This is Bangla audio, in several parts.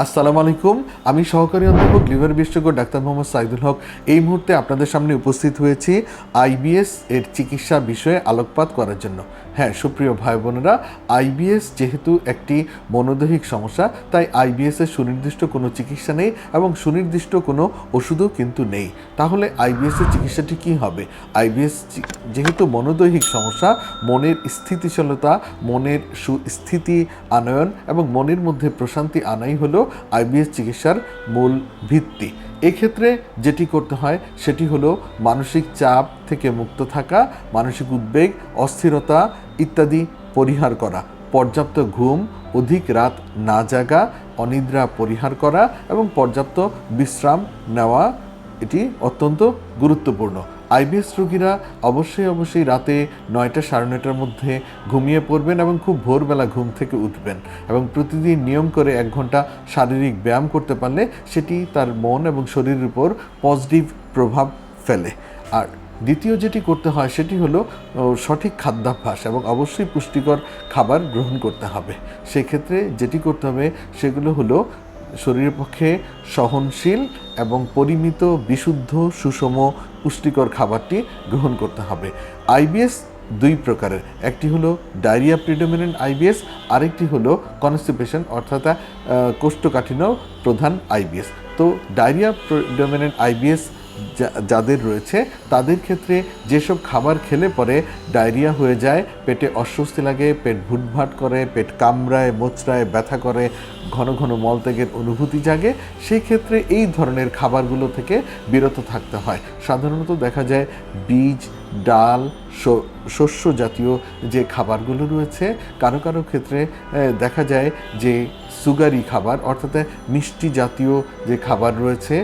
আসসালামু আলাইকুম। আমি সহকারী অধ্যাপক, লিভার বিশেষজ্ঞ ডাক্তার মোহাম্মদ সাইদুল হক। এই মুহূর্তে আপনাদের সামনে উপস্থিত হয়েছি আইবিএস এর চিকিৎসা বিষয়ে আলোকপাত করার জন্য। হ্যাঁ সুপ্রিয় ভাই বোনেরা, আইবিএস যেহেতু একটি মনোদৈহিক সমস্যা, তাই আইবিএস এর সুনির্দিষ্ট কোনো চিকিৎসা নেই এবং সুনির্দিষ্ট কোনো ওষুধও কিন্তু নেই। তাহলে আইবিএস এর চিকিৎসাটি কী হবে? আইবিএস যেহেতু মনোদৈহিক সমস্যা, মনের স্থিতিশীলতা, মনের সুস্থিতি আনয়ন এবং মনের মধ্যে প্রশান্তি আনাই হলো আইবিএস চিকিৎসার মূল ভিত্তি। এক্ষেত্রে যেটি করতে হয়, সেটি হলো মানসিক চাপ থেকে মুক্ত থাকা, মানসিক উদ্বেগ, অস্থিরতা ইত্যাদি পরিহার করা, পর্যাপ্ত ঘুম, অধিক রাত না জাগা, অনিদ্রা পরিহার করা এবং পর্যাপ্ত বিশ্রাম নেওয়া, এটি অত্যন্ত গুরুত্বপূর্ণ। আইবিএস রোগীরা অবশ্যই অবশ্যই রাতে নয়টা সাড়ে নয়টার মধ্যে ঘুমিয়ে পড়বেন এবং খুব ভোরবেলা ঘুম থেকে উঠবেন এবং প্রতিদিন নিয়ম করে এক ঘণ্টা শারীরিক ব্যায়াম করতে পারলে সেটি তার মন এবং শরীরের উপর পজিটিভ প্রভাব ফেলে। আর দ্বিতীয় যেটি করতে হয় সেটি হলো সঠিক খাদ্যাভ্যাস এবং অবশ্যই পুষ্টিকর খাবার গ্রহণ করতে হবে। সেক্ষেত্রে যেটি করতে হবে সেগুলো হলো শরীরের পক্ষে সহনশীল এবং পরিমিত, বিশুদ্ধ, সুষম, পুষ্টিকর খাবারটি গ্রহণ করতে হবে। আইবিএস দুই প্রকারের। একটি হলো ডায়রিয়া প্রিডোমিনেন্ট আইবিএস আরেকটি হলো কনস্টিপেশন, অর্থাৎ কোষ্ঠকাঠিন্য প্রধান আইবিএস তো ডায়রিয়া প্রিডোমিনেন্ট আইবিএস যাদের রয়েছে, তাদের ক্ষেত্রে যেসব খাবার খেলে পরে ডায়রিয়া হয়ে যায়, পেটে অস্বস্তি লাগে, পেট ভুটভাট করে, পেট কামড়ায়, মোচড়ায়, ব্যথা করে, ঘন ঘন মলত্যাগের অনুভূতি জাগে, সেই ক্ষেত্রে এই ধরনের খাবারগুলো থেকে বিরত থাকতে হয়। সাধারণত দেখা যায় বীজ ডাল শস্য জাতীয় যে খাবারগুলো রয়েছে, কারও কারও ক্ষেত্রে দেখা যায় যে সুগারি খাবার, অর্থাৎ মিষ্টি জাতীয় যে খাবার রয়েছে,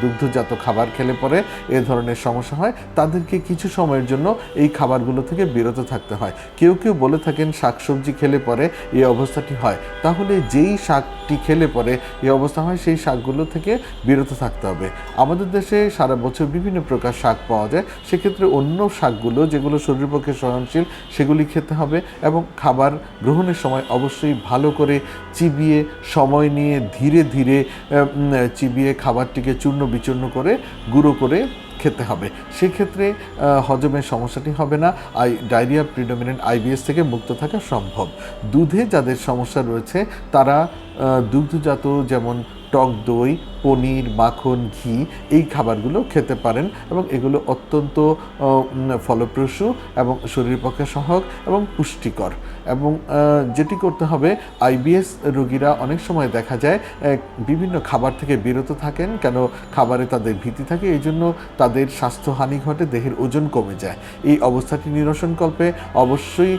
দুগ্ধজাত খাবার খেলে পরে এ ধরনের সমস্যা হয়, তাদেরকে কিছু সময়ের জন্য এই খাবারগুলো থেকে বিরত থাকতে হয়। কেউ কেউ বলে থাকেন শাকসবজি খেলে পরে এই অবস্থাটি হয়। তাহলে যেই শাকটি খেলে পরে এই অবস্থা হয়, সেই শাকগুলো থেকে বিরত থাকতে হবে। আমাদের দেশে সারা বছর বিভিন্ন প্রকার শাক পাওয়া যায়, সেক্ষেত্রে অন্য শাকগুলো যেগুলো শরীরের পক্ষে সহনশীল, সেগুলি খেতে হবে এবং খাবার গ্রহণের সময় অবশ্যই ভালো করে চিবিয়ে, সময় নিয়ে ধীরে ধীরে চিবিয়ে খাবারটিকে চূর্ণ বিচূর্ণ করে গুঁড়ো করে খেতে হবে। সেক্ষেত্রে হজমের সমস্যাটি হবে না। আই, ডায়রিয়া প্রিডোমিনেন্ট আইবিএস থেকে মুক্ত থাকা সম্ভব। দুধে যাদের সমস্যা রয়েছে, তারা দুগ্ধজাত যেমন টক দই, পনির, মাখন, ঘি এই খাবারগুলো খেতে পারেন এবং এগুলো অত্যন্ত ফলপ্রসূ এবং শরীর পক্ষে সহক এবং পুষ্টিকর এবং যেটি করতে হবে আইবিএস রোগীরা অনেক সময় দেখা যায় বিভিন্ন খাবার থেকে বিরত থাকেন কেন খাবারে তাদের ভীতি থাকে, এই জন্য তাদের স্বাস্থ্যহানি ঘটে, দেহের ওজন কমে যায়। এই অবস্থাটি নিরসনকল্পে অবশ্যই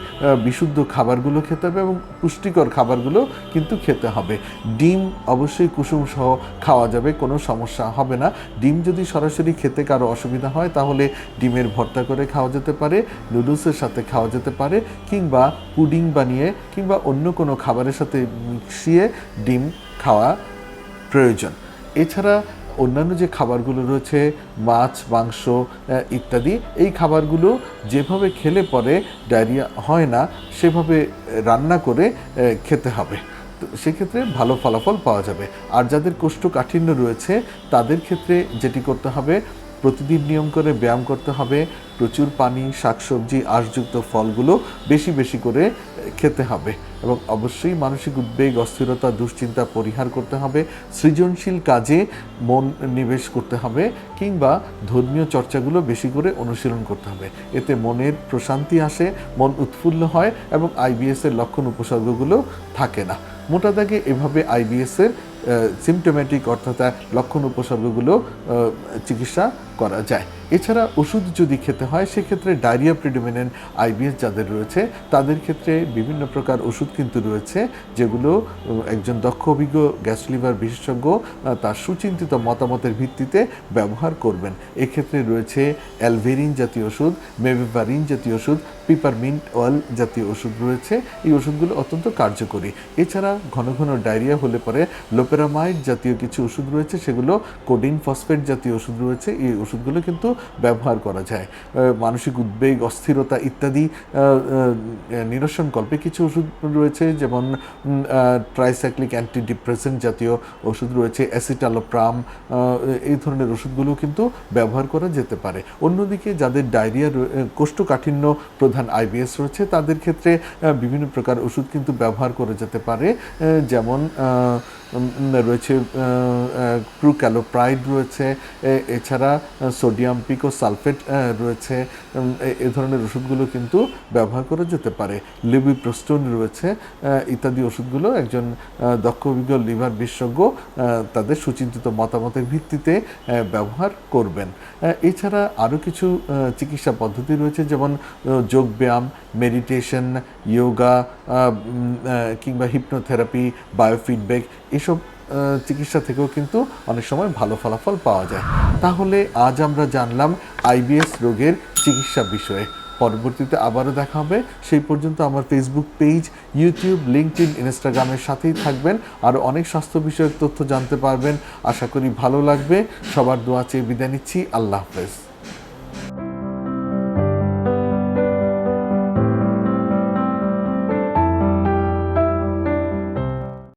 বিশুদ্ধ খাবারগুলো খেতে হবে এবং পুষ্টিকর খাবারগুলো কিন্তু খেতে হবে। ডিম অবশ্যই কুসুম সহ খাওয়া যাবে, কোনো সমস্যা হবে না। ডিম যদি সরাসরি খেতে কারও অসুবিধা হয়, তাহলে ডিমের ভর্তা করে খাওয়া যেতে পারে, নুডলসের সাথে খাওয়া যেতে পারে, কিংবা পুডিং বানিয়ে, কিংবা অন্য কোনো খাবারের সাথে মিশিয়ে ডিম খাওয়া প্রয়োজন। এছাড়া অন্যান্য যে খাবারগুলো রয়েছে, মাছ, মাংস ইত্যাদি, এই খাবারগুলো যেভাবে খেলে পরে ডায়রিয়া হয় না, সেভাবে রান্না করে খেতে হবে। সেক্ষেত্রে ভালো ফলাফল পাওয়া যাবে। আর যাদের কোষ্ঠকাঠিন্য রয়েছে, তাদের ক্ষেত্রে যেটি করতে হবে, প্রতিদিন নিয়ম করে ব্যায়াম করতে হবে, প্রচুর পানি, শাকসবজি, আঁশযুক্ত ফলগুলো বেশি বেশি করে খেতে হবে। এবং অবশ্যই মানসিক উদ্বেগ, অস্থিরতা, দুশ্চিন্তা পরিহার করতে হবে, সৃজনশীল কাজে মন নিবেশ করতে হবে, কিংবা ধর্মীয় চর্চাগুলো বেশি করে অনুশীলন করতে হবে। এতে মনের প্রশান্তি আসে, মন উৎফুল্ল হয় এবং আইবিএসের লক্ষণ উপসর্গগুলো থাকে না। মোটা দাগে এভাবে আইবিএস এর সিমটোম্যাটিক অর্থাৎ লক্ষণ উপসর্গগুলো চিকিৎসা করা যায়। এছাড়া ওষুধ যদি খেতে হয়, সেক্ষেত্রে ডায়রিয়া প্রিডোমিনেন্ট আইবিএস যাদের রয়েছে, তাদের ক্ষেত্রে বিভিন্ন প্রকার ওষুধ কিন্তু রয়েছে, যেগুলো একজন দক্ষ, অভিজ্ঞ গ্যাস লিভার বিশেষজ্ঞ তার সুচিন্তিত মতামতের ভিত্তিতে ব্যবহার করবেন। এক্ষেত্রে রয়েছে অ্যালভেরিন জাতীয় ওষুধ, মেভিভারিন জাতীয় ওষুধ, পিপারমিন্ট অয়েল জাতীয় ওষুধ রয়েছে। এই ওষুধগুলো অত্যন্ত কার্যকরী। এছাড়া ঘন ঘন ডায়রিয়া হলে পরে লোপেরামাইড জাতীয় কিছু ওষুধ রয়েছে সেগুলো কোডিন ফসফেট জাতীয় ওষুধ রয়েছে। এই ওষুধগুলো কিন্তু ব্যবহার করা যায়। মানসিক উদ্বেগ অস্থিরতা ইত্যাদি আহ, নিরসনকল্পে কিছু ওষুধ রয়েছে যেমন ট্রাইসাইক্লিক অ্যান্টি ডিপ্রেসেন্ট জাতীয় ওষুধ রয়েছে অ্যাসিটালোপ্রাম এই ধরনের ওষুধগুলো কিন্তু ব্যবহার করা যেতে পারে। অন্যদিকে যাদের ডায়রিয়া রয়ে- কোষ্ঠকাঠিন্য প্রধান আইবিএস রয়েছে তাদের ক্ষেত্রে বিভিন্ন প্রকার ওষুধ কিন্তু ব্যবহার করা যেতে পারে যেমন রয়েছে প্রুক্যালোপ্রাইড রয়েছে এছাড়া সোডিয়াম পিকো সালফেট রয়েছে এ- ধরনের ওষুধগুলো কিন্তু ব্যবহার করা যেতে পারে। লিবিপ্রোস্টোন রয়েছে ইত্যাদি ওষুধগুলো একজন দক্ষ অভিজ্ঞ লিভার বিশেষজ্ঞ তাদের সুচিন্তিত মতামতের ভিত্তিতে ব্যবহার করবেন। এছাড়া আরও কিছু চিকিৎসা পদ্ধতি রয়েছে, যেমন যোগব্যায়াম, মেডিটেশন, ইয়োগা কিংবা হিপনোথেরাপি বায়োফিডব্যাক এসব চিকিৎসা থেকেও কিন্তু অনেক সময় ভালো ফলাফল পাওয়া যায়। তাহলে আজ আমরা জানলাম আইবিএস রোগের চিকিৎসা বিষয়ে। পরবর্তীতে আবারও দেখা হবে। সেই পর্যন্ত আমার ফেসবুক পেজ ইউটিউব লিঙ্কড ইনস্টাগ্রামের সাথেই থাকবেন। আর অনেক স্বাস্থ্য বিষয়ক তথ্য জানতে পারবেন। আশা করি ভালো লাগবে। সবার দোয়া চেয়ে বিদায় নিচ্ছি। আল্লাহ হাফেজ।